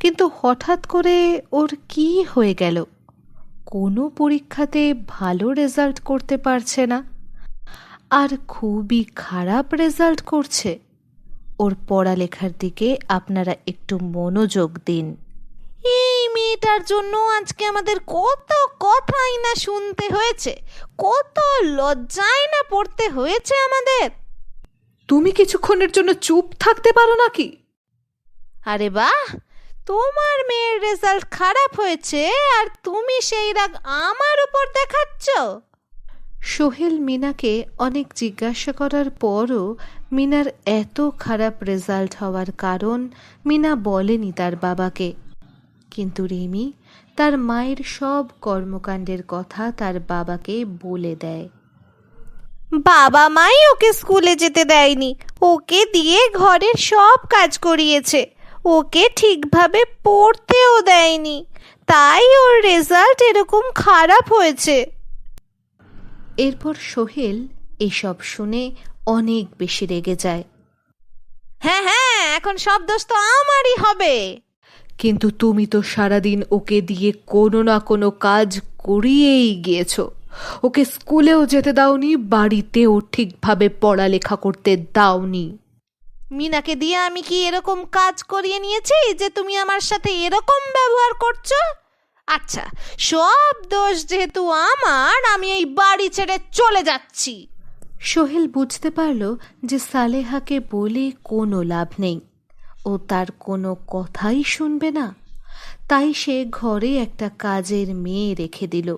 কিন্তু হঠাৎ করে ওর কি হয়ে গেল? কোনো পরীক্ষাতে ভালো রেজাল্ট করতে পারছে না। আর খুবই খারাপ রেজাল্ট করছে। ওর পড়ালেখার দিকে আপনারা একটু মনোযোগ দিন। এই মেয়েটার জন্য আজকে আমাদের কত কথাই না শুনতে হয়েছে। কত লজ্জায় না পড়তে হয়েছে আমাদের। তুমি কিছুক্ষণের জন্য চুপ থাকতে পারো নাকি? আরে বাহ! তোমার মেয়ের রেজাল্ট খারাপ হয়েছে আর তুমি সেই রাগ আমার উপর দেখাচ্ছ? সোহেল মিনাকে অনেক জিজ্ঞাসা করার পরও মিনার এত খারাপ রেজাল্ট হওয়ার কারণ মিনা বলেনি তার বাবাকে। কিন্তু রিমি তার মায়ের সব কর্মকাণ্ডের কথা তার বাবাকে বলে দেয়। বাবা মাই ওকে স্কুলে যেতে দেয়নি। ওকে দিয়ে ঘরের সব কাজ করিয়েছে। ওকে ঠিকভাবে পড়তেও দেয়নি। তাই ওর রেজাল্ট এরকম খারাপ হয়েছে। এরপর সোহেল এসব শুনে অনেক বেশি রেগে যায়। হ্যাঁ হ্যাঁ এখন সব দোষ তো আমারই হবে। কিন্তু তুমি তো সারাদিন ওকে দিয়ে কোনো না কোনো কাজ করিয়েই গিয়েছো। ওকে স্কুলেও যেতে দাওনি বাড়িতেও ঠিকভাবে পড়ালেখা করতে দাওনি। মিনাকে দিয়ে আমি কি এরকম কাজ করিয়ে নিয়েছি যে তুমি আমার সাথে এরকম ব্যবহার করছ? আচ্ছা সব দোষ যেহেতু আমার আমি এই বাড়ি ছেড়ে চলে যাচ্ছি। সোহেল বুঝতে পারল যে সালেহাকে বলে কোনো লাভ নেই। ও তার কোনো কথাই শুনবে না। তাই সে ঘরে একটা কাজের মেয়ে রেখে দিল।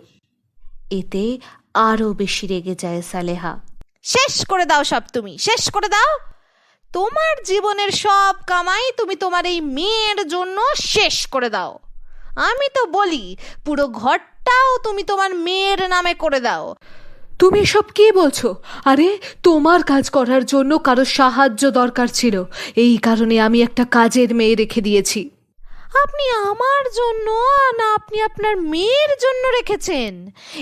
এতে আরও বেশি রেগে যায় সালেহা। শেষ করে দাও সব তুমি শেষ করে দাও। তোমার জীবনের সব কামাই তুমি তোমার এই মেয়ের জন্য শেষ করে দাও। আমি তো বলি পুরো ঘরটাও তুমি তোমার মেয়ের নামে করে দাও। তুমি সব কি বলছো? আরে তোমার কাজ করার জন্য কারও সাহায্য দরকার ছিল। এই কারণে আমি একটা কাজের মেয়ে রেখে দিয়েছি। আপনি আমার জন্য না আপনি আপনার মেয়ের জন্য রেখেছেন।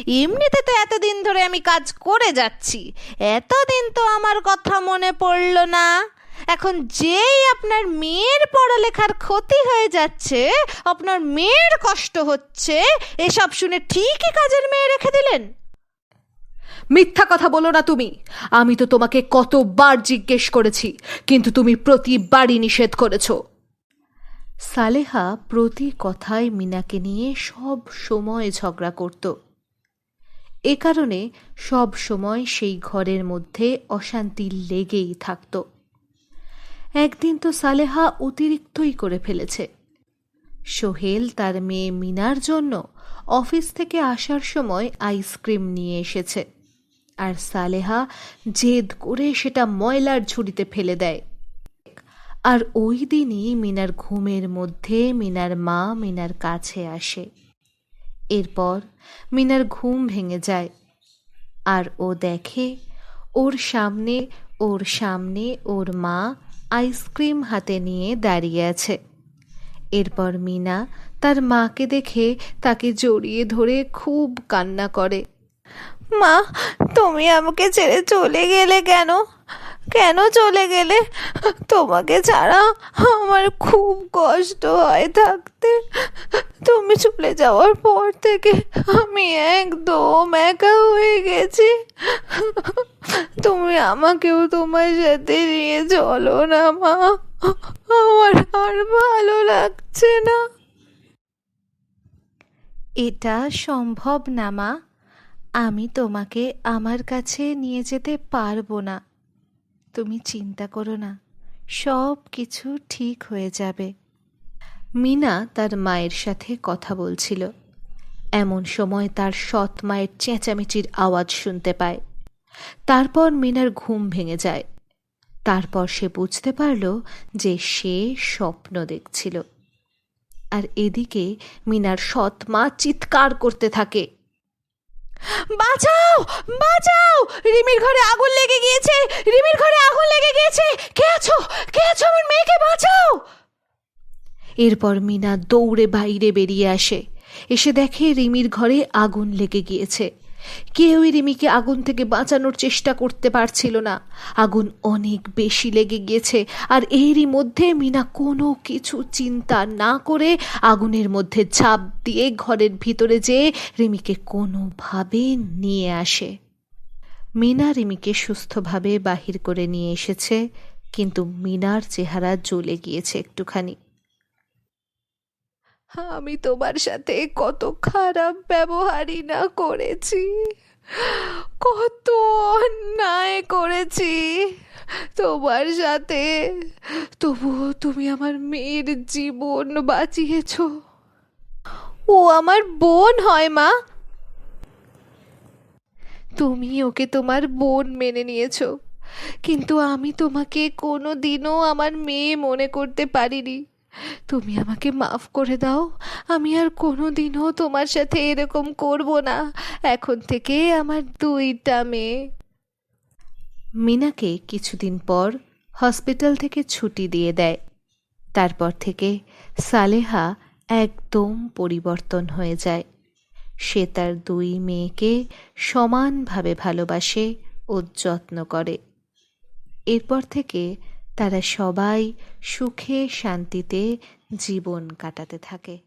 এমনিতে তো এতদিন ধরে আমি কাজ করে যাচ্ছি। এতদিন তো আমার কথা মনে পড়ল না। এখন যেই আপনার মেয়ের পড়ালেখার ক্ষতি হয়ে যাচ্ছে আপনার মেয়ের কষ্ট হচ্ছে এসব শুনে ঠিকই কাজের মেয়ে রেখে দিলেন। মিথ্যা কথা বলো না তুমি। আমি তো তোমাকে কতবার জিজ্ঞেস করেছি কিন্তু তুমি প্রতিবারই নিষেধ করেছ। সালেহা প্রতি কথায় মিনাকে নিয়ে সব সময় ঝগড়া করত। এ কারণে সব সময় সেই ঘরের মধ্যে অশান্তি লেগেই থাকত। একদিন তো সালেহা অতিরিক্তই করে ফেলেছে। সোহেল তার মেয়ে মিনার জন্য অফিস থেকে আসার সময় আইসক্রিম নিয়ে এসেছে। আর সালেহা জেদ করে সেটা ময়লার ঝুড়িতে ফেলে দেয়। আর ওই দিনই মিনার ঘুমের মধ্যে মিনার মা মিনার কাছে আসে। এরপর মিনার ঘুম ভেঙে যায়। আর ও দেখে ওর সামনে ওর সামনে ওর মা আইসক্রিম হাতে নিয়ে দাঁড়িয়ে আছে। এরপর মিনা তার মাকে দেখে তাকে জড়িয়ে ধরে খুব কান্না করে। মা, তুমি আমাকে ছেড়ে চলে গেলে কেন? কেন চলে গেলে? তোমাকে ছাড়া আমার খুব কষ্ট হয় থাকতে। তুমি চলে যাওয়ার পর থেকে আমি একদম একা হয়ে গেছি। তুমি আমাকেও তোমার সাথে নিয়ে চলো না, মা। আমার আর ভালো লাগছে না। এটা সম্ভব না, মা। আমি তোমাকে আমার কাছে নিয়ে যেতে পারব না। তুমি চিন্তা করো না, সব কিছু ঠিক হয়ে যাবে। মিনা তার মায়ের সাথে কথা বলছিল। এমন সময় তার সৎ মায়ের চেঁচামেচির আওয়াজ শুনতে পায়। তারপর মিনার ঘুম ভেঙে যায়। তারপর সে বুঝতে পারল যে সে স্বপ্ন দেখছিল। আর এদিকে মিনার সৎ মা চিৎকার করতে থাকে। বাঁচাও বাঁচাও। রিমির ঘরে আগুন লেগে গিয়েছে, রিমির ঘরে আগুন লেগে গিয়েছে। কে আছো? কে আছো আমার মেয়েকে? বাঁচাও। এরপর মিনা দৌড়ে বাইরে বেরিয়ে আসে। এসে দেখে রিমির ঘরে আগুন লেগে গিয়েছে। কেউই রিমিকে আগুন থেকে বাঁচানোর চেষ্টা করতে পারছিল না। আগুন অনেক বেশি লেগে গিয়েছে, আর এরই মধ্যে মিনা কোনো কিছু চিন্তা না করে আগুনের মধ্যে ঝাঁপ দিয়ে ঘরের ভিতরে যেয়ে রিমিকে কোনোভাবে নিয়ে আসে। মিনা রিমিকে সুস্থভাবে বাহির করে নিয়ে এসেছে, কিন্তু মিনার চেহারা জ্বলে গিয়েছে একটুখানি। আমি তোমার সাথে কত খারাপ ব্যবহারই না করেছি। কত অন্যায় করেছি। তোমার সাথে। তবুও তুমি আমার মেয়ের জীবন বাঁচিয়েছ। ও আমার বোন হয়, মা। তুমি ওকে তোমার বোন মেনে নিয়েছো। কিন্তু আমি তোমাকে কোনো দিনও আমার মেয়ে মনে করতে পারিনি। তুমি আমাকে মাফ করে দাও। আমি আর কোনো দিনও তোমার সাথে এরকম করব না। এখন থেকে আমার দুইটা মেয়ে। মিনাকে কিছুদিন পর হসপিটাল থেকে ছুটি দিয়ে দেয়। তারপর থেকে সালেহা একদম পরিবর্তন হয়ে যায়। সে তার দুই মেয়েকে সমানভাবে ভালোবাসে ও যত্ন করে। এরপর থেকে তারা সবাই সুখে শান্তিতে জীবন কাটাতে থাকে।